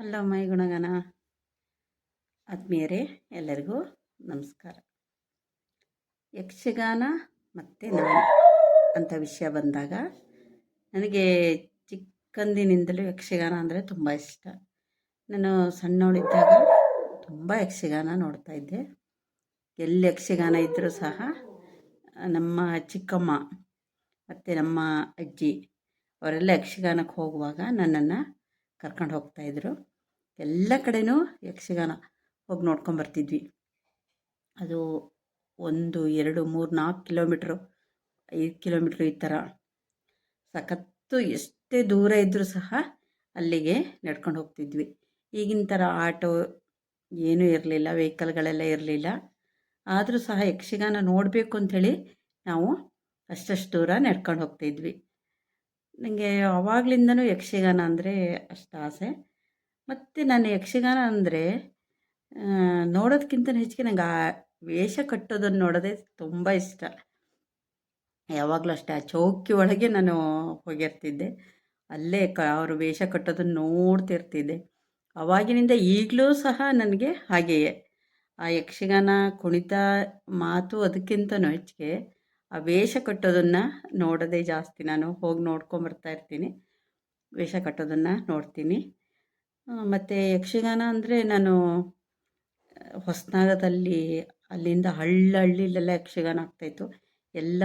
Hello my ಗುಣಗಾನ. ಆತ್ಮೀಯರೇ, ಎಲ್ಲರಿಗೂ ನಮಸ್ಕಾರ. ಯಕ್ಷಗಾನ ಮತ್ತು ನಾನು ಅಂತ ವಿಷಯ ಬಂದಾಗ ನನಗೆ ಚಿಕ್ಕಂದಿನಿಂದಲೂ ಯಕ್ಷಗಾನ ಅಂದರೆ ತುಂಬ ಇಷ್ಟ. ನಾನು ಸಣ್ಣವಳಿದ್ದಾಗ ತುಂಬ ಯಕ್ಷಗಾನ ನೋಡ್ತಾ ಇದ್ದೆ. ಎಲ್ಲಿ ಯಕ್ಷಗಾನ ಇದ್ದರೂ ಸಹ ನಮ್ಮ ಚಿಕ್ಕಮ್ಮ ಮತ್ತು ನಮ್ಮ ಅಜ್ಜಿ ಅವರೆಲ್ಲ ಯಕ್ಷಗಾನಕ್ಕೆ ಹೋಗುವಾಗ ನನ್ನನ್ನು ಕರ್ಕೊಂಡು ಹೋಗ್ತಾಯಿದ್ರು ಎಲ್ಲ ಕಡೆನೂ ಯಕ್ಷಗಾನ ಹೋಗಿ ನೋಡ್ಕೊಂಬರ್ತಿದ್ವಿ ಅದು ಒಂದು, ಎರಡು, ಮೂರು, ನಾಲ್ಕು ಕಿಲೋಮೀಟ್ರು, ಐದು ಕಿಲೋಮೀಟ್ರು ಈ ಥರ. ಸಖತ್ತು ಎಷ್ಟೇ ದೂರ ಇದ್ದರೂ ಸಹ ಅಲ್ಲಿಗೆ ನಡ್ಕೊಂಡು ಹೋಗ್ತಿದ್ವಿ. ಈಗಿನ ಥರ ಆಟೋ ಏನೂ ಇರಲಿಲ್ಲ, ವೆಹಿಕಲ್ಗಳೆಲ್ಲ ಇರಲಿಲ್ಲ. ಆದರೂ ಸಹ ಯಕ್ಷಗಾನ ನೋಡಬೇಕು ಅಂಥೇಳಿ ನಾವು ಅಷ್ಟಷ್ಟು ದೂರ ನಡ್ಕೊಂಡು ಹೋಗ್ತಿದ್ವಿ. ನನಗೆ ಆವಾಗಲಿಂದನೂ ಯಕ್ಷಗಾನ ಅಂದರೆ ಅಷ್ಟು ಆಸೆ. ಮತ್ತು ನಾನು ಯಕ್ಷಗಾನ ಅಂದರೆ ನೋಡೋದಕ್ಕಿಂತ ಹೆಚ್ಚಿಗೆ ನಂಗೆ ಆ ವೇಷ ಕಟ್ಟೋದನ್ನು ನೋಡೋದೇ ತುಂಬ ಇಷ್ಟ. ಯಾವಾಗಲೂ ಅಷ್ಟೇ, ಆ ಚೌಕಿ ಒಳಗೆ ನಾನು ಹೋಗಿರ್ತಿದ್ದೆ. ಅಲ್ಲೇ ಕ, ಅವರು ವೇಷ ಕಟ್ಟೋದನ್ನು ನೋಡ್ತಿರ್ತಿದ್ದೆ. ಅವಾಗಿನಿಂದ ಈಗಲೂ ಸಹ ನನಗೆ ಹಾಗೆಯೇ. ಆ ಯಕ್ಷಗಾನ ಕುಣಿತ ಮಾತು ಅದಕ್ಕಿಂತನೂ ಹೆಚ್ಚಿಗೆ ಆ ವೇಷ ಕಟ್ಟೋದನ್ನು ನೋಡೋದೇ ಜಾಸ್ತಿ. ನಾನು ಹೋಗಿ ನೋಡ್ಕೊಂಬರ್ತಾ ಇರ್ತೀನಿ. ವೇಷ ಕಟ್ಟೋದನ್ನು ನೋಡ್ತೀನಿ. ಮತ್ತು ಯಕ್ಷಗಾನ ಅಂದರೆ ನಾನು ಹೊಸನಗರದಲ್ಲಿ ಅಲ್ಲಿಂದ ಹಳ್ಳ ಹಳ್ಳಿಲೆಲ್ಲ ಯಕ್ಷಗಾನ ಆಗ್ತಾಯಿತ್ತು ಎಲ್ಲ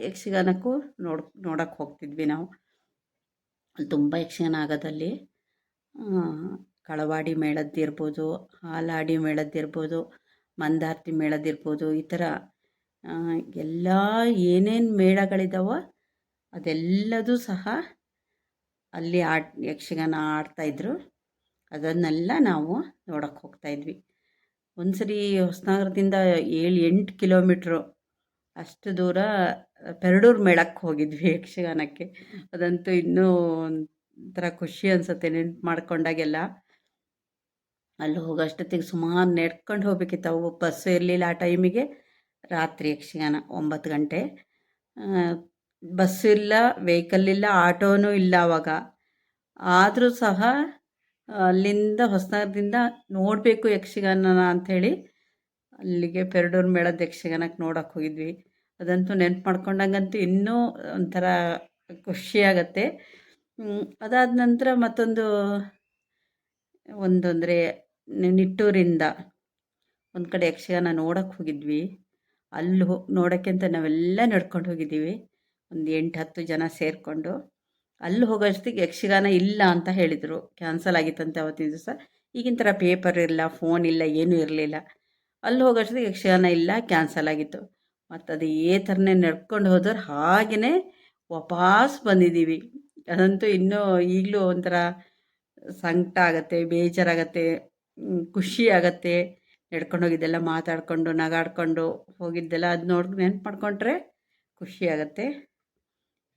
ಯಕ್ಷಗಾನಕ್ಕೂ ನೋಡ್ ನೋಡೋಕ್ಕೆ ಹೋಗ್ತಿದ್ವಿ ನಾವು. ಅಲ್ಲಿ ತುಂಬ ಯಕ್ಷಗಾನ ಆಗೋದಲ್ಲಿ. ಕಳವಾಡಿ ಮೇಳದ್ದಿರ್ಬೋದು ಹಾಲಾಡಿ ಮೇಳದ್ದಿರ್ಬೋದು ಮಂದಾರ್ತಿ ಮೇಳದ್ದಿರ್ಬೋದು ಈ ಥರ ಎಲ್ಲ ಏನೇನು ಮೇಳಗಳಿದಾವೋ ಅದೆಲ್ಲದೂ ಸಹ ಅಲ್ಲಿ ಆಟ ಯಕ್ಷಗಾನ ಆಡ್ತಾಯಿದ್ರು ಅದನ್ನೆಲ್ಲ ನಾವು ನೋಡೋಕ್ಕೆ ಹೋಗ್ತಾಯಿದ್ವಿ ಒಂದು ಸರಿ ಹೊಸನಗರದಿಂದ ಏಳು ಎಂಟು ಕಿಲೋಮೀಟ್ರು ಅಷ್ಟು ದೂರ ಪೆರಡೂರು ಮೇಳಕ್ಕೆ ಹೋಗಿದ್ವಿ ಯಕ್ಷಗಾನಕ್ಕೆ. ಅದಂತೂ ಇನ್ನೂ ಒಂಥರ ಖುಷಿ ಅನಿಸುತ್ತೆ ನೆನ್ಪು ಮಾಡ್ಕೊಂಡಾಗೆಲ್ಲ. ಅಲ್ಲಿ ಹೋಗೋಷ್ಟೊತ್ತಿಗೆ ಸುಮಾರು ನೆಡ್ಕೊಂಡು ಹೋಗ್ಬೇಕಿತ್ತು. ಅವು ಬಸ್ಸು ಇರಲಿಲ್ಲ ಆ ಟೈಮಿಗೆ. ರಾತ್ರಿ ಯಕ್ಷಗಾನ ಒಂಬತ್ತು ಗಂಟೆ. ಬಸ್ ಇಲ್ಲ, ವೆಹಿಕಲ್ ಇಲ್ಲ, ಆಟೋನೂ ಇಲ್ಲ ಆವಾಗ ಆದರೂ ಸಹ ಅಲ್ಲಿಂದ ಹೊಸನಗರದಿಂದ ನೋಡಬೇಕು ಯಕ್ಷಗಾನನ ಅಂಥೇಳಿ. ಅಲ್ಲಿಗೆ ಪೆರಡೂರ್ ಮೇಳದ ಯಕ್ಷಗಾನಕ್ಕೆ ನೋಡೋಕೆ ಹೋಗಿದ್ವಿ. ಅದಂತೂ ನೆನ್ಪು ಮಾಡ್ಕೊಂಡಂಗಂತೂ ಇನ್ನೂ ಒಂಥರ ಖುಷಿಯಾಗತ್ತೆ. ಅದಾದ ನಂತರ ಮತ್ತೊಂದು ಒಂದು ಅಂದರೆ ನಿಟ್ಟೂರಿಂದ ಒಂದು ಕಡೆ ಯಕ್ಷಗಾನ ನೋಡೋಕೆ ಹೋಗಿದ್ವಿ. ಅಲ್ಲಿ ಹೋ ನೋಡೋಕ್ಕೆ ಅಂತ ನಾವೆಲ್ಲ ನಡ್ಕೊಂಡು ಹೋಗಿದ್ದೀವಿ. ಒಂದು ಎಂಟು ಹತ್ತು ಜನ ಸೇರಿಕೊಂಡು. ಅಲ್ಲಿ ಹೋಗೋಷ್ಟಿಗೆ ಯಕ್ಷಗಾನ ಇಲ್ಲ ಅಂತ ಹೇಳಿದರು. ಕ್ಯಾನ್ಸಲ್ ಆಗಿತ್ತಂತೆ ಅವತ್ತಿನ ದಿವಸ. ಈಗಿನ ಥರ ಪೇಪರ್ ಇಲ್ಲ ಫೋನ್ ಇಲ್ಲ, ಏನೂ ಇರಲಿಲ್ಲ. ಅಲ್ಲಿ ಹೋಗೋಷ್ಟಿಗೆ ಯಕ್ಷಗಾನ ಇಲ್ಲ ಕ್ಯಾನ್ಸಲ್ ಆಗಿತ್ತು. ಮತ್ತು ಅದು ಏ ಥರನೇ ನಡ್ಕೊಂಡು ಹೋದ್ರೆ ಹಾಗೆಯೇ ವಾಪಸ್ ಬಂದಿದ್ದೀವಿ. ಅದಂತೂ ಇನ್ನೂ ಈಗಲೂ ಒಂಥರ ಸಂಕಟ ಆಗುತ್ತೆ, ಬೇಜಾರಾಗತ್ತೆ ಖುಷಿ ಆಗತ್ತೆ. ನಡ್ಕೊಂಡು ಹೋಗಿದ್ದೆಲ್ಲ ಮಾತಾಡಿಕೊಂಡು, ನಗಾಡ್ಕೊಂಡು ಹೋಗಿದ್ದೆಲ್ಲ ಅದು ನೋಡಿ ನೆನ್ಪು ಮಾಡಿಕೊಂಡ್ರೆ ಖುಷಿ ಆಗುತ್ತೆ.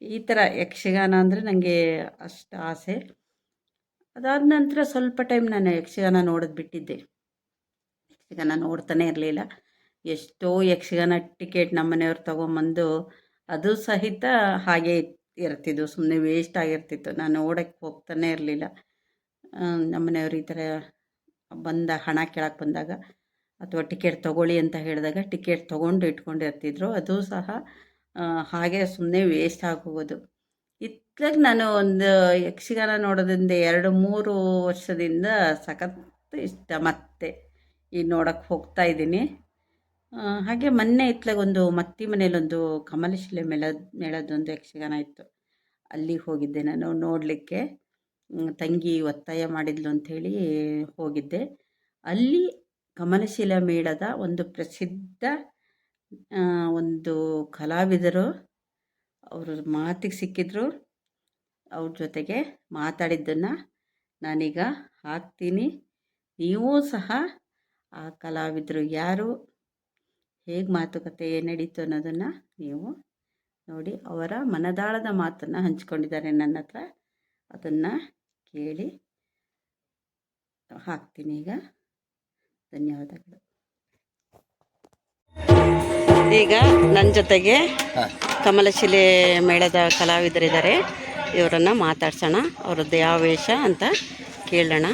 ಈ ಥರ ಯಕ್ಷಗಾನ ಅಂದರೆ ನನಗೆ ಅಷ್ಟು ಆಸೆ. ಅದಾದ ನಂತರ ಸ್ವಲ್ಪ ಟೈಮ್ ನಾನು ಯಕ್ಷಗಾನ ನೋಡೋದು ಬಿಟ್ಟಿದ್ದೆ. ಯಕ್ಷಗಾನ ನೋಡ್ತಾನೆ ಇರಲಿಲ್ಲ. ಎಷ್ಟೋ ಯಕ್ಷಗಾನ ಟಿಕೆಟ್ ನಮ್ಮ ಮನೆಯವ್ರು ತೊಗೊಂಬಂದು ಅದು ಸಹಿತ ಹಾಗೆ ಇರ್ತಿದ್ದು ಸುಮ್ಮನೆ ವೇಸ್ಟ್ ಆಗಿರ್ತಿತ್ತು. ನಾನು ನೋಡೋಕ್ಕೆ ಹೋಗ್ತಾನೆ ಇರಲಿಲ್ಲ. ನಮ್ಮ ಮನೆಯವ್ರು ಈ ಥರ ಬಂದ, ಹಣ ಕೇಳಕ್ಕೆ ಬಂದಾಗ ಅಥವಾ ಟಿಕೆಟ್ ತೊಗೊಳ್ಳಿ ಅಂತ ಹೇಳಿದಾಗ ಟಿಕೆಟ್ ತೊಗೊಂಡು ಇಟ್ಕೊಂಡಿರ್ತಿದ್ರು. ಅದು ಸಹ ಹಾಗೆ ಸುಮ್ಮನೆ ವೇಸ್ಟ್ ಆಗೋಗೋದು. ಇತ್ತಾಗ ನಾನು ಒಂದು ಯಕ್ಷಗಾನ ನೋಡೋದ್ರಿಂದ ಎರಡು, ಮೂರು ವರ್ಷದಿಂದ ಸಖತ್ ಇಷ್ಟ ಮತ್ತೆ. ಈ ನೋಡೋಕ್ಕೆ ಹೋಗ್ತಾ ಇದ್ದೀನಿ. ಹಾಗೆ ಮೊನ್ನೆ ಇತ್ಲಾಗ ಒಂದು ಮತ್ತಿ ಮನೇಲೊಂದು ಕಮಲಶಿಲೆ ಮೇಳದ ಮೇಳದೊಂದು ಯಕ್ಷಗಾನ ಇತ್ತು. ಅಲ್ಲಿಗೆ ಹೋಗಿದ್ದೆ ನಾನು ನೋಡಲಿಕ್ಕೆ. ತಂಗಿ ಒತ್ತಾಯ ಮಾಡಿದ್ಲು ಅಂಥೇಳಿ ಹೋಗಿದ್ದೆ. ಅಲ್ಲಿ ಕಮಲಶಿಲ ಮೇಳದ ಒಂದು ಪ್ರಸಿದ್ಧ ಒಂದು ಕಲಾವಿದರು ಅವರ ಮಾತಿಗೆ ಸಿಕ್ಕಿದ್ರು. ಅವ್ರ ಜೊತೆಗೆ ಮಾತಾಡಿದ್ದನ್ನು ನಾನೀಗ ಹಾಕ್ತೀನಿ. ನೀವೂ ಸಹ ಆ ಕಲಾವಿದರು ಯಾರು? ಹೇಗೆ ಮಾತುಕತೆ ನಡೀತು ಅನ್ನೋದನ್ನು ನೀವು ನೋಡಿ ಅವರ ಮನದಾಳದ ಮಾತನ್ನು ಹಂಚ್ಕೊಂಡಿದ್ದಾರೆ ನನ್ನ ಹತ್ರ. ಅದನ್ನು ಕೇಳಿ ಹಾಕ್ತೀನಿ ಈಗ. ಧನ್ಯವಾದಗಳು. ಈಗ ನನ್ನ ಜೊತೆಗೆ ಕಮಲಶಿಲೆ ಮೇಳದ ಕಲಾವಿದರಿದ್ದಾರೆ. ಇವರನ್ನು ಮಾತಾಡ್ಸೋಣ. ಅವ್ರದ್ದು ಯಾವ ವೇಷ ಅಂತ ಕೇಳೋಣ.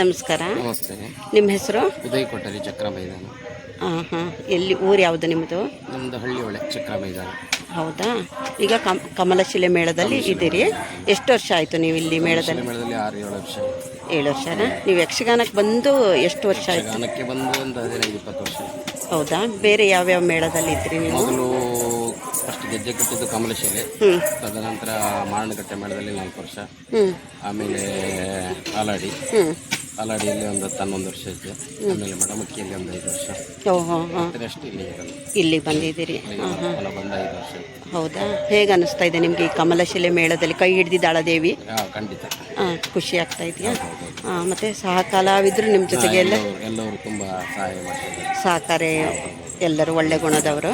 ನಮಸ್ಕಾರ. ನಮಸ್ತೆ. ನಿಮ್ಮ ಹೆಸರು? ಉದಯ ಕೊಠರಿ ಚಕ್ರ ಮೈದಾನ ಹಾಂ. ಹಾಂ ಎಲ್ಲಿ ಊರು ಯಾವುದು ನಿಮ್ಮದು? ನಮ್ಮದು ಹಳ್ಳಿ ಒಳಗೆ ಚಕ್ರ ಮೈದಾನ ಹೌದಾ? ಈಗ ಕಮ್ ಕಮಲಶಿಲೆ ಮೇಳದಲ್ಲಿ ಇದ್ದೀರಿ. ಎಷ್ಟು ವರ್ಷ ಆಯಿತು ನೀವು ಇಲ್ಲಿ ಮೇಳದಲ್ಲಿ? ಮೇಳದಲ್ಲಿ ಆರು ಏಳು ವರ್ಷ. ಏಳು ವರ್ಷನಾ? ನೀವು ಯಕ್ಷಗಾನಕ್ಕೆ ಬಂದು ಎಷ್ಟು ವರ್ಷ ಆಯಿತು? ಯಕ್ಷಗಾನಕ್ಕೆ ಬಂದು ಒಂದು ಹದಿನೈದು ಇಪ್ಪತ್ತು ವರ್ಷ. ಹೌದಾ? ಬೇರೆ ಯಾವ್ಯಾವ ಮೇಳದಲ್ಲಿ ಇದ್ರಿ ನೀವು? ಮೊದಲು ಫಸ್ಟ್ ಗೆಜ್ಜೆ ಕಟ್ಟಿದ್ದು ಕಮಲಶಿಲೆ ತದನಂತರ ಮಾರಣಕಟ್ಟೆ ಮೇಳದಲ್ಲಿ ನಾಲ್ಕು ವರ್ಷ. ಆಮೇಲೆ ಆಲಾಡಿ. ಆಲಾಡಿಯಲ್ಲಿ ಒಂದು ಹನ್ನೊಂದು ವರ್ಷ ಇದ್ದೆ ಆಮೇಲೆ ಮಡಮಕ್ಕಿಯಲ್ಲಿ ಒಂದು ಐದು ವರ್ಷ. ಅಷ್ಟು ಇಲ್ಲಿ ಬಂದಿದ್ದೀರಿ. ಬಂದ ಐದು ವರ್ಷ ಹೌದಾ? ಹೇಗೆ ಅನಿಸ್ತಾ ಇದೆ ನಿಮಗೆ ಈ ಕಮಲಶಿಲೆ ಮೇಳದಲ್ಲಿ? ಕೈ ಹಿಡಿದಿದ್ದಾಳ ದೇವಿ? ಖಂಡಿತ. ಖುಷಿ ಆಗ್ತಾ ಇದೆಯಾ? ಮತ್ತು ಸಹ ಕಲಾವಿದರು ನಿಮ್ಮ ಜೊತೆಗೆ ಎಲ್ಲ ಎಲ್ಲರೂ ತುಂಬ ಸಹಾಯ ಮಾಡ್ತಿದ್ದಾರೆ ಸಹಕಾರ ಎಲ್ಲರೂ ಒಳ್ಳೆ ಗುಣದವರು.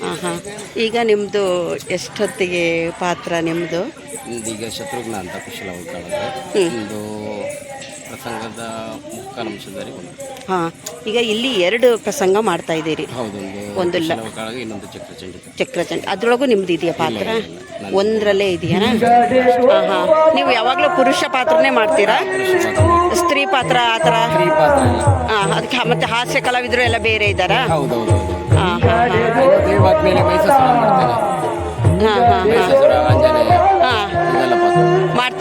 ಹಾಂ ಹಾಂ ಈಗ ನಿಮ್ಮದು ಎಷ್ಟೊತ್ತಿಗೆ ಪಾತ್ರ ನಿಮ್ಮದು ಈಗ ಶತ್ರುಘ್ನ ಅಂತ ಕುಶಲ ಉಳ್ಕೊಳ್ಳೋದು ಒಂದು ಪ್ರಸಂಗದ ಮುಕ್ಕಾಲಂಶದಲ್ಲಿ ಒಂದು ಹಾಂ ಈಗ ಇಲ್ಲಿ ಎರಡು ಪ್ರಸಂಗ ಮಾಡ್ತಾ ಇದ್ದೀರಿ. ಹೌದೊಂದು ಒಂದು ಲ- ಇನ್ನೊಂದು ಚಕ್ರಚಂಡಿಕ ಚಕ್ರಚಂಡ ಅದ್ರೊಳಗೂ ನಿಮ್ದು ಇದೆಯಾ ಪಾತ್ರ? ಒಂದರಲ್ಲೇ ಇದೆಯಾ? ಹಾಂ ಹಾಂ ನೀವು ಯಾವಾಗಲೂ ಪುರುಷ ಪಾತ್ರನೇ ಮಾಡ್ತೀರಾ? ಸ್ತ್ರೀ ಪಾತ್ರ ಆ ಥರ? ಸ್ತ್ರೀ ಪಾತ್ರ ಇಲ್ಲ. ಹಾಂ ಅದಕ್ಕೆ ಮತ್ತೆ ಹಾಸ್ಯ ಕಲಾವಿದರು ಎಲ್ಲ ಬೇರೆ ಇದ್ದಾರಾ? ಹೌದೌದು ಹಾಂ ಹಾಂ. ದೇವಾದ್ಮೇಲೆ ಮೈಸೂರು ಮಾಡ್ತೇನೆ ಹಾಂ ಹಾಂ ಹಾಂ. ಮೈಸೂರು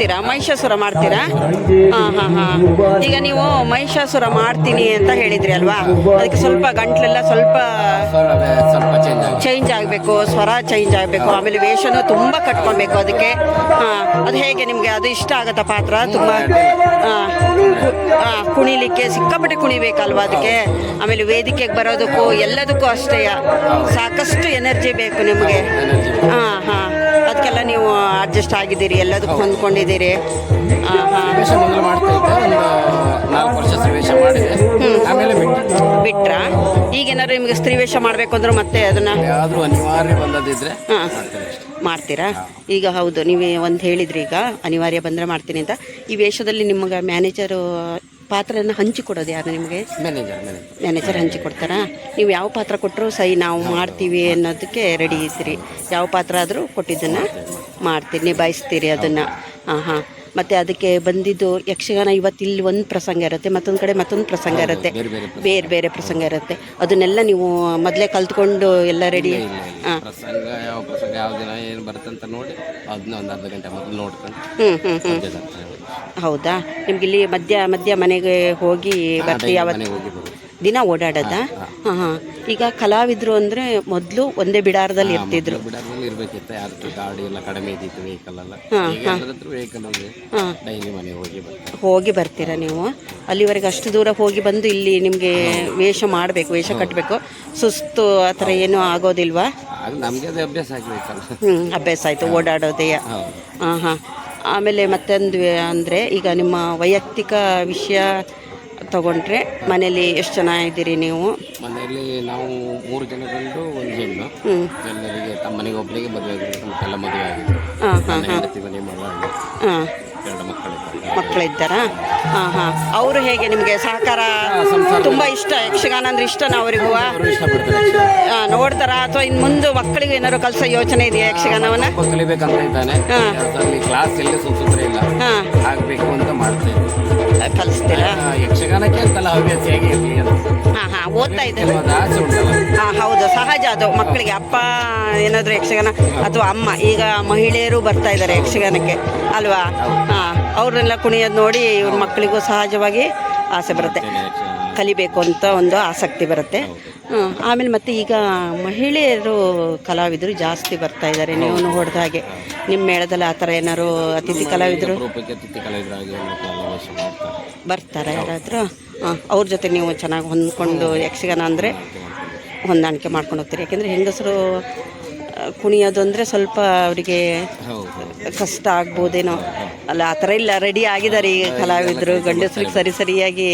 ಮಾಡ್ತೀರಾ? ಮಹಿಷಾಸುರ ಮಾಡ್ತೀರಾ? ಹಾಂ ಹಾಂ ಹಾಂ. ಈಗ ನೀವು ಮಹಿಷಾಸುರ ಮಾಡ್ತೀನಿ ಅಂತ ಹೇಳಿದ್ರಿ ಅಲ್ವಾ? ಅದಕ್ಕೆ ಸ್ವಲ್ಪ ಗಂಟ್ಲೆಲ್ಲ ಸ್ವಲ್ಪ ಚೇಂಜ್ ಆಗಬೇಕು, ಸ್ವರ ಚೇಂಜ್ ಆಗಬೇಕು, ಆಮೇಲೆ ವೇಷನೂ ತುಂಬ ಕಟ್ಕೊಬೇಕು ಅದಕ್ಕೆ. ಹಾಂ, ಅದು ಹೇಗೆ ನಿಮಗೆ? ಅದು ಇಷ್ಟ ಆಗುತ್ತಾ ಪಾತ್ರ? ತುಂಬ, ಹಾಂ ಕುಣಿಲಿಕ್ಕೆ, ಸಿಕ್ಕಾಪಟ್ಟೆ ಕುಣಿಬೇಕಲ್ವಾ ಅದಕ್ಕೆ? ಆಮೇಲೆ ವೇದಿಕೆಗೆ ಬರೋದಕ್ಕೂ ಎಲ್ಲದಕ್ಕೂ ಅಷ್ಟೇ ಸಾಕಷ್ಟು ಎನರ್ಜಿ ಬೇಕು ನಿಮಗೆ. ಹಾಂ ಹಾಂ. ಅದಕ್ಕೆಲ್ಲ ನೀವು ಅಡ್ಜಸ್ಟ್ ಆಗಿದ್ದೀರಿ ಎಲ್ಲದಕ್ಕೂ ಹೊಂದ್ಕೊಂಡಿದ್ದೀರಿ. ಹಾಂ ಹಾಂ. ವೇಷ ಮೊದಲು ಮಾಡ್ತಾ ಇದ್ದೆ ಒಂದು ನಾಲ್ಕು ವರ್ಷ ವೇಷ ಮಾಡಿದೆ. ಆಮೇಲೆ ಬಿಟ್ಟು ಬಿಟ್ರಾ? ಈಗೇನಾದ್ರು ನಿಮಗೆ ಸ್ತ್ರೀ ವೇಷ ಮಾಡಬೇಕು ಅಂದ್ರೆ ಮತ್ತೆ ಅದನ್ನ? ಯಾವ್ದಾದ್ರು ಅನಿವಾರ್ಯ ಬಂದದಿದ್ರೆ ಹಾಂ. ಮಾಡ್ತೀರಾ? ಈಗ ಹೌದು ನೀವೇ ಒಂದು ಹೇಳಿದ್ರಿ ಈಗ ಅನಿವಾರ್ಯ ಬಂದರೆ ಮಾಡ್ತೀನಿ ಅಂತ. ಈ ವೇಷದಲ್ಲಿ ನಿಮಗೆ ಮ್ಯಾನೇಜರು ಪಾತ್ರನ ಹಂಚಿಕೊಡೋದು ಯಾರು ನಿಮಗೆ? ಮ್ಯಾನೇಜರ್ ಮ್ಯಾನೇಜರ್ ಮ್ಯಾನೇಜರ್ ಹಂಚಿಕೊಡ್ತಾರಾ ನೀವು ಯಾವ ಪಾತ್ರ ಕೊಟ್ಟರು ಸೈ ನಾವು ಮಾಡ್ತೀವಿ ಅನ್ನೋದಕ್ಕೆ ರೆಡಿ ಇದ್ದೀರಿ. ಯಾವ ಪಾತ್ರ ಆದರೂ ಕೊಟ್ಟಿದ್ದನ್ನು ಮಾಡ್ತೀರಿ ನಿಭಾಯಿಸ್ತೀರಿ ಅದನ್ನು. ಹಾಂ ಹಾಂ ಮತ್ತು ಅದಕ್ಕೆ ಬಂದಿದ್ದು ಯಕ್ಷಗಾನ ಇವತ್ತು ಇಲ್ಲಿ ಒಂದು ಪ್ರಸಂಗ ಇರುತ್ತೆ ಮತ್ತೊಂದು ಕಡೆ ಮತ್ತೊಂದು ಪ್ರಸಂಗ ಇರುತ್ತೆ. ಬೇರೆ ಬೇರೆ ಪ್ರಸಂಗ. ಇರುತ್ತೆ. ಅದನ್ನೆಲ್ಲ ನೀವು ಮೊದಲೇ ಕಲ್ತ್ಕೊಂಡು ಎಲ್ಲ ರೆಡಿ ಹಾಂ. ಪ್ರಸಂಗ ಯಾವ ಪ್ರಸಂಗ ಯಾವ ದಿನ ಏನು ಬರುತ್ತೆ ಅಂತ ನೋಡಿ ಅದನ್ನ ಒಂದು ಅರ್ಧ ಗಂಟೆ ಮೊದಲು ನೋಡ್ಕೊಂಡು ಹ್ಞೂ ಹ್ಞೂ ಹ್ಞೂ. ಹೌದಾ? ನಿಮ್ಗೆ ಇಲ್ಲಿ ಮಧ್ಯ ಮಧ್ಯ ಮನೆಗೆ ಹೋಗಿ ಬರ್ತೀವಿ ಯಾವತ್ತು ದಿನ ಓಡಾಡೋದ? ಹಾಂ ಹಾಂ. ಈಗ ಕಲಾವಿದರು ಅಂದರೆ ಮೊದಲು ಒಂದೇ ಬಿಡಾರದಲ್ಲಿ ಇರ್ತಿದ್ರು. ಬಿಡಾರದಲ್ಲಿ ಇರ್ಬೇಕಿತ್ತು. ಯಾರು ಗಾಡಿ ಎಲ್ಲ ಕಡಿಮೆ ಇದ್ದಿತ್ತು ವೆಹಿಕಲ್ ಎಲ್ಲ. ಈಗ ಹತ್ರ ವೆಹಿಕಲ್ ಹೋಗಿ ಡೈಲಿ ಹೋಗಿ ಬರ್ತಾರೆ. ಹೋಗಿ ಬರ್ತೀರಾ ನೀವು? ಅಲ್ಲಿವರೆಗೆ ಅಷ್ಟು ದೂರ ಹೋಗಿ ಬಂದು ಇಲ್ಲಿ ನಿಮಗೆ ವೇಷ ಮಾಡಬೇಕು ವೇಷ ಕಟ್ಟಬೇಕು ಸುಸ್ತು ಆ ಥರ ಏನೂ ಆಗೋದಿಲ್ವಾ? ಆಗ ನಮಗೆ ಅದು ಅಭ್ಯಾಸ ಹ್ಞೂ ಅಭ್ಯಾಸ ಆಯಿತು ಓಡಾಡೋದೇ. ಹಾಂ ಹಾಂ. ಆಮೇಲೆ ಮತ್ತೊಂದು ಅಂದರೆ ಈಗ ನಿಮ್ಮ ವೈಯಕ್ತಿಕ ವಿಷಯ ತಗೊಂಡ್ರೆ ಮನೇಲಿ ಎಷ್ಟು ಜನ ಇದ್ದೀರಿ ನೀವು? ಮನೆಯಲ್ಲಿ ನಾವು ಮೂರು ಜನ ಗಂಡು ಒಂದು ಹೆಣ್ಣು. ಎಲ್ಲರಿಗೆ ತಮ್ಮ ಮನೆಗೆ ಒಬ್ಬರಿಗೆ ಮದುವೆ ಆಗಿದೆ ಎಲ್ಲ ಮದುವೆ ಆಗಿದೆ ಹಾಂ ಹಾಂ ಹಾಂ. ಎರಡು ಮಕ್ಕಳಿದ್ದಾರೆ. ಮಕ್ಕಳಿದ್ದಾರಾ? ಹಾಂ ಹಾಂ. ಅವರು ಹೇಗೆ ನಿಮಗೆ ಸಹಕಾರ ತುಂಬ ಇಷ್ಟ ಯಕ್ಷಗಾನ ಅಂದ್ರೆ ಇಷ್ಟನಾ ಅವರಿಗೂ? ಅವರು ಇಷ್ಟಪಡ್ತಾರೆ. ನೋಡ್ತಾರಾ? ಅಥವಾ ಇನ್ನು ಮುಂದೆ ಮಕ್ಕಳಿಗೆ ಏನಾದ್ರು ಕಲಿಸೋ ಯೋಚನೆ ಇದೆಯಾ ಯಕ್ಷಗಾನವನ್ನ? ಒಬ್ಬ ಕಲಿಬೇಕಂತ ಇದ್ದಾನೆ. ಅದರಲ್ಲಿ ಕ್ಲಾಸ್ ಎಲ್ಲಿ ಸುತ್ತುತ್ರೆ ಇಲ್ಲ. ಹಾಂ. ಆಗಬೇಕು ಅಂತ ಮಾಡ್ತೀನಿ ಕಲಿಸ್ತೀರಾ? ಆ, ಯಕ್ಷಗಾನಕ್ಕೆ ಅಂತಲ್ಲ ಹವ್ಯಾಸ ಹೇಗೆ ಇರಲಿ ಅಂತ. ಹಾಂ ಹಾಂ ಓದ್ತಾ ಇದ್ದಾರೆ ಹಾ ಹೌದು ಸಹಜ ಅದು. ಮಕ್ಕಳಿಗೆ ಅಪ್ಪ ಏನಾದರೂ ಯಕ್ಷಗಾನ ಅಥವಾ ಅಮ್ಮ ಈಗ ಮಹಿಳೆಯರು ಬರ್ತಾ ಇದ್ದಾರೆ ಯಕ್ಷಗಾನಕ್ಕೆ ಅಲ್ವಾ? ಹಾಂ ಅವ್ರನ್ನೆಲ್ಲ ಕುಣಿಯೋದು ನೋಡಿ ಇವ್ರ ಮಕ್ಕಳಿಗೂ ಸಹಜವಾಗಿ ಆಸೆ ಬರುತ್ತೆ. ಕಲಿಬೇಕು ಅಂತ ಒಂದು ಆಸಕ್ತಿ ಬರುತ್ತೆ. ಆಮೇಲೆ ಮತ್ತೆ ಈಗ ಮಹಿಳೆಯರು ಕಲಾವಿದರು ಜಾಸ್ತಿ ಬರ್ತಾ ಇದ್ದಾರೆ. ನೀವು ನೋಡಿದ ಹಾಗೆ ನಿಮ್ಮ ಮೇಳದಲ್ಲಿ ಆ ಥರ ಏನಾದ್ರು ಅತಿಥಿ ಕಲಾವಿದರು? ಬರ್ತಾರೆ ಯಾರಾದರೂ? ಅವ್ರ ಜೊತೆ ನೀವು ಚೆನ್ನಾಗಿ ಹೊಂದ್ಕೊಂಡು ಯಕ್ಷಗಾನ ಅಂದರೆ ಹೊಂದಾಣಿಕೆ ಮಾಡ್ಕೊಂಡು ಹೋಗ್ತೀರಿ. ಯಾಕೆಂದರೆ ಹೆಂಗಸರು ಕುಣಿಯೋದು ಅಂದರೆ ಸ್ವಲ್ಪ ಅವರಿಗೆ ಕಷ್ಟ ಆಗ್ಬೋದೇನೋ. ಅಲ್ಲ ಆ ಥರ ಇಲ್ಲ ರೆಡಿ ಆಗಿದ್ದಾರೆ ಈಗ ಕಲಾವಿದರು ಗಂಡಸರಿಗೆ ಸರಿ ಸರಿಯಾಗಿ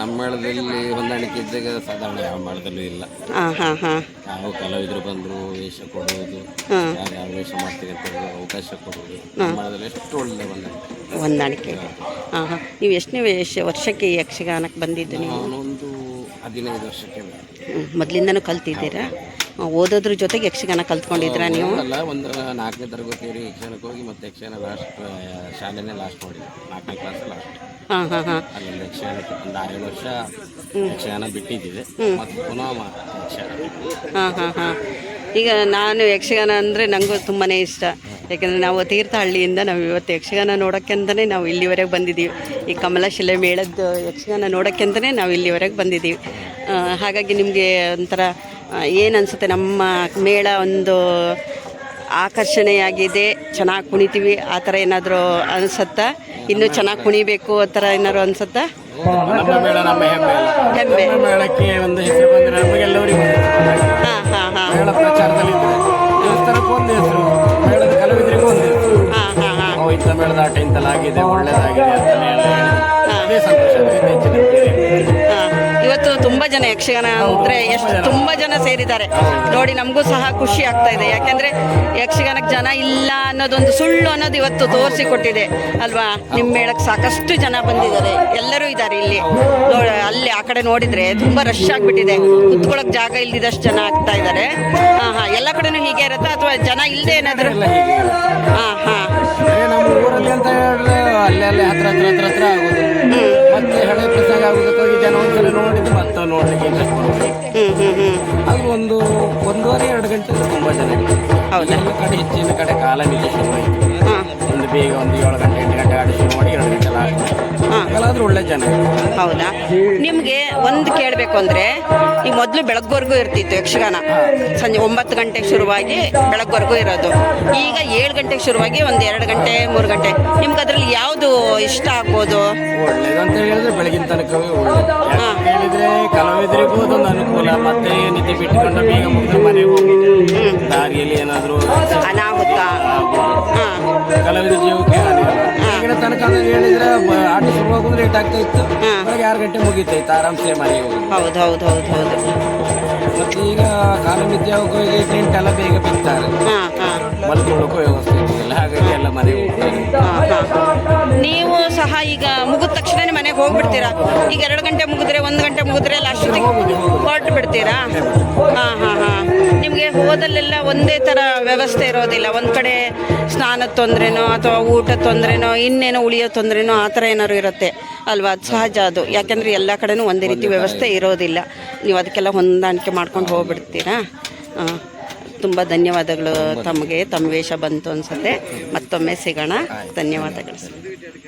ನಮ್ಮ ಮೇಳದಲ್ಲಿ ಹೊಂದಾಣಿಕೆ ಇದ್ದಾಗ ಸಾಧಾರಣ ಯಾವ ಮೇಳದಲ್ಲೂ ಇಲ್ಲ. ಹಾಂ ಹಾಂ ಹಾಂ. ಯಾವ ಕಲಾವಿದರು ಬಂದರು ವೇಷ ಕೊಡೋದು ಯಾವ ವೇಷ ಮಾಡ್ತೀವಿ ಅಂತ ಅವಕಾಶ ಕೊಡೋದು ಮೇಳದಲ್ಲಿ ಎಷ್ಟು ಒಳ್ಳೆ ಹೊಂದಾಣಿಕೆ. ಹೊಂದಾಣಿಕೆ ಹಾಂ ಹಾಂ ನೀವು ಎಷ್ಟನೇ ವಯಸ್ಸು ವರ್ಷಕ್ಕೆ ಈ ಯಕ್ಷಗಾನಕ್ಕೆ ಬಂದಿದ್ದು ನೀವು? ನಾನೊಂದು ಹದಿನೈದು ವರ್ಷಕ್ಕೆ. ಮೊದಲಿಂದನೂ ಕಲ್ತಿದ್ದೀರಾ? ಓದೋದ್ರ ಜೊತೆಗೆ ಯಕ್ಷಗಾನ ಕಲ್ತ್ಕೊಂಡಿದ್ರಾ ನೀವು? ಅಲ್ಲ ಒಂದು ನಾಲ್ಕನೇ ತರಗತಿಯಲ್ಲಿ ಯಕ್ಷಗಾನಕ್ಕೆ ಹೋಗಿ ಮತ್ತೆ ಯಕ್ಷಗಾನ ಲಾಸ್ಟ್ ಶಾಲೆನೇ ಲಾಸ್ಟ್ ಮಾಡಿ ನಾಲ್ಕನೇ ಕ್ಲಾಸ್ ಲಾಸ್ಟ್ ಹಾಂ ಹಾಂ ಹಾಂ. ಅಲ್ಲಿಂದ ಯಕ್ಷಗಾನಕ್ಕೆ ಒಂದು ಆರೇಳು ವರ್ಷ ಯಕ್ಷಗಾನ ಬಿಟ್ಟಿದ್ದೀವಿ. ಮತ್ತು ಪುನಃ ಯಕ್ಷಗಾನ. ಹಾಂ ಹಾಂ ಹಾಂ. ಈಗ ನಾನು ಯಕ್ಷಗಾನ ಅಂದರೆ ನನಗೂ ತುಂಬಾ ಇಷ್ಟ. ಯಾಕೆಂದರೆ ನಾವು ತೀರ್ಥಹಳ್ಳಿಯಿಂದ ನಾವು ಇವತ್ತು ಯಕ್ಷಗಾನ ನೋಡೋಕ್ಕೆಂತಲೇ ನಾವು ಇಲ್ಲಿವರೆಗೆ ಬಂದಿದ್ದೀವಿ. ಈ ಕಮಲಶಿಲೆ ಮೇಳದ್ದು ಯಕ್ಷಗಾನ ನೋಡೋಕ್ಕೆಂತಲೇ ನಾವು ಇಲ್ಲಿವರೆಗೆ ಬಂದಿದ್ದೀವಿ. ಹಾಗಾಗಿ ನಿಮಗೆ ಒಂಥರ ಏನು ಅನಿಸುತ್ತೆ? ನಮ್ಮ ಮೇಳ ಒಂದು ಆಕರ್ಷಣೆಯಾಗಿದೆ. ಚೆನ್ನಾಗಿ ಕುಣಿತೀವಿ. ಆ ಥರ ಏನಾದರೂ ಅನಿಸುತ್ತಾ? ಇನ್ನೂ ಚೆನ್ನಾಗಿ ಕುಣಿಬೇಕು ಆ ಥರ ಏನಾದ್ರು ಅನಿಸುತ್ತಾ? ನಮ್ಮ ಮೇಳ ನಮ್ಮ ಹೆಮ್ಮೆ ಹೆಮ್ಮೆ. ನಮ್ಮ ಮೇಳಕ್ಕೆ ಒಂದು ಹೆಸರು ಬಂದರೆ ನಮಗೆಲ್ಲರಿಗೂ ಒಂದು ಹೆಸರು. ಹಾಂ ಹಾಂ ಪ್ರಚಾರದಲ್ಲಿ ಇದ್ರೆ ದೇವಸ್ಥಾನಕ್ಕೆ ಒಂದು ಹೆಸರು. ಮೇಳದ ಕಲಾವಿದರಿಗೂ ಒಂದು ಹೆಸರು. ಇಂಥ ಮೇಳದ ಆಟ ಇಂತಲಾಗಿದೆ ಒಳ್ಳೇದಾಗಿದೆ ಅಂತ ಅದೇ ಸಂತೋಷ ಹೆಚ್ಚಿನ ತುಂಬಾ ಜನ ಯಕ್ಷಗಾನ ಅಂದ್ರೆ ಎಷ್ಟು ತುಂಬಾ ಜನ ಸೇರಿದ್ದಾರೆ. ನೋಡಿ ನಮಗೂ ಸಹ ಖುಷಿ ಆಗ್ತಾ ಇದೆ. ಯಾಕೆಂದ್ರೆ ಯಕ್ಷಗಾನಕ್ಕೆ ಜನ ಇಲ್ಲ ಅನ್ನೋದೊಂದು ಸುಳ್ಳು ಅನ್ನೋದು ಇವತ್ತು ತೋರಿಸಿಕೊಟ್ಟಿದೆ ಅಲ್ವಾ? ನಿಮ್ಮ ಮೇಳಕ್ಕೆ ಸಾಕಷ್ಟು ಜನ ಬಂದಿದ್ದಾರೆ. ಎಲ್ಲರೂ ಇದ್ದಾರೆ ಇಲ್ಲಿ. ಅಲ್ಲಿ ಆ ಕಡೆ ನೋಡಿದ್ರೆ ತುಂಬಾ ರಶ್ ಆಗ್ಬಿಟ್ಟಿದೆ. ಕುತ್ಕೊಳ್ಳೋಕೆ ಜಾಗ ಇಲ್ದಿದಷ್ಟು ಜನ ಆಗ್ತಾ ಇದ್ದಾರೆ. ಹಾ ಹಾ. ಎಲ್ಲ ಕಡೆನೂ ಹೀಗೆ ಇರುತ್ತಾ? ಅಥವಾ ಜನ ಇಲ್ಲದೆ ಏನಾದ್ರು. ಹಾ ಹಾ. ನಮ್ಮ ಊರಲ್ಲಿ ಅಂತ ಅಲ್ಲೇ ಹತ್ರ ಹತ್ರ ಹತ್ರ ಹತ್ರ ಆಗೋದು. ಹಳೆ ಪ್ರಸಂಗ ಜನ ಒಂದ್ಸಲ ನೋಡಿದ್ದು ಮತ್ತೆ ನೋಡ್ಲಿಕ್ಕೆ ಹ್ಮ್ ಹ್ಮ್ ಅದು ಒಂದು ಒಂದೂವರೆ ಎರಡು ಗಂಟೆ ತುಂಬಾ ಜನ ಇರ್ತಾರೆ. ಹೌದಾ? ಎಲ್ಲ ಕಡೆ ಹೆಚ್ಚಿನ ಕಡೆ ಕಾಲ ನಿಜ ಶುರುವಾಯಿತು ಹಾ ಒಂದು ಬೇಗ ಒಂದು ಏಳು ಗಂಟೆ ಎಂಟು ಗಂಟೆ ಗಾಡಿ ಶುರು ಮಾಡಿ ಎರಡು ಗಂಟೆ ಲಾಸ್ಟ್ ಒಳ್ಳೆ ಜನ. ಹೌದಾ? ನಿಮಗೆ ಒಂದು ಕೇಳಬೇಕು ಅಂದರೆ ಈ ಮೊದಲು ಬೆಳಗ್ಗೆವರೆಗೂ ಇರ್ತಿತ್ತು ಯಕ್ಷಗಾನ. ಸಂಜೆ ಒಂಬತ್ತು ಗಂಟೆಗೆ ಶುರುವಾಗಿ ಬೆಳಗ್ಗೆವರೆಗೂ ಇರೋದು. ಈಗ ಏಳು ಗಂಟೆಗೆ ಶುರುವಾಗಿ ಒಂದು ಎರಡು ಗಂಟೆ ಮೂರು ಗಂಟೆ. ನಿಮ್ಗೆ ಅದರಲ್ಲಿ ಯಾವುದು ಇಷ್ಟ ಆಗ್ಬೋದು? ಒಳ್ಳೇದು ಅಂತ ಹೇಳಿದ್ರೆ ಬೆಳಗಿನ ತನಕ ಹೇಳಿದ್ರೆ ಕಲಾವಿದರಿಗೂ ಅದೊಂದು ಅನುಕೂಲ. ಮತ್ತೆ ನಿದ್ದೆ ಬಿಟ್ಟುಕೊಂಡು ಬೇಗ ಮುಗಿದು ಮನೆಗೆ ಹೋಗಿ. ದಾರಿಯಲ್ಲಿ ಏನಾದರೂ ಅನಾಹುತ. ಹಾಂ. ಹೇಳಿದ್ರೆ ಬ- ಶುರು ಶುರುವಾಗೋದು ಲೇಟ್ ಆಗ್ತಾ ಇತ್ತು. ಬೆಳಗ್ಗೆ ಆರು ಗಂಟೆ ಮುಗಿತೈತೆ ಆರಾಮ್ ಆರಾಮ್ಸೆ ಮನೆಗೆ ಹೋಗಿ. ಹೌದು ಹೌದು ಹೌದು ಹೌದು. ಮತ್ತೆ ಈಗ ಕಾಲಮಿದ್ಯ ಹೋಗಿ ಟೆಂಟ್ ಬೇಗ ಬಿಡ್ತಾರೆ. ಮಲ್ಕೊಳ್ಳೋಕೆ ವ್ಯವಸ್ಥೆ ಇಲ್ಲ ಹಾಗಾಗಿ ಎಲ್ಲ ಮನೆಗೆ ಹೋಗ್ತಾರೆ ನೀವು ಸಹ ಈಗ ಮುಗಿದ ತಕ್ಷಣ ಮನೆಗೆ ಹೋಗ್ಬಿಡ್ತೀರಾ? ಈಗ ಎರಡು ಗಂಟೆ ಮುಗಿದ್ರೆ ಒಂದು ಗಂಟೆ ಮುಗಿದ್ರೆ ಲಾಸ್ಟ್ ಹೊರಟು ಬಿಡ್ತೀರಾ? ಹಾಂ ಹಾಂ. ಹೋದಲ್ಲೆಲ್ಲ ಒಂದೇ ಥರ ವ್ಯವಸ್ಥೆ ಇರೋದಿಲ್ಲ. ಒಂದು ಕಡೆ ಸ್ನಾನದ ತೊಂದರೆನೋ ಅಥವಾ ಊಟದ ತೊಂದರೆನೋ ಇನ್ನೇನೋ ಉಳಿಯೋ ತೊಂದರೆನೋ ಆ ಥರ ಏನಾದ್ರು ಇರುತ್ತೆ ಅಲ್ವಾ? ಅದು ಸಹಜ ಅದು. ಯಾಕೆಂದರೆ ಎಲ್ಲ ಕಡೆನೂ ಒಂದೇ ರೀತಿ ವ್ಯವಸ್ಥೆ ಇರೋದಿಲ್ಲ. ನೀವು ಅದಕ್ಕೆಲ್ಲ ಹೊಂದಾಣಿಕೆ ಮಾಡ್ಕೊಂಡು ಹೋಗ್ಬಿಡ್ತೀರಾ? ಹಾಂ ತುಂಬ ಧನ್ಯವಾದಗಳು ತಮಗೆ. ತಮ್ಮ ವೇಷ ಬಂತು ಅನ್ಸುತ್ತೆ. ಮತ್ತೊಮ್ಮೆ ಸಿಗೋಣ. ಧನ್ಯವಾದಗಳು. ಸರ್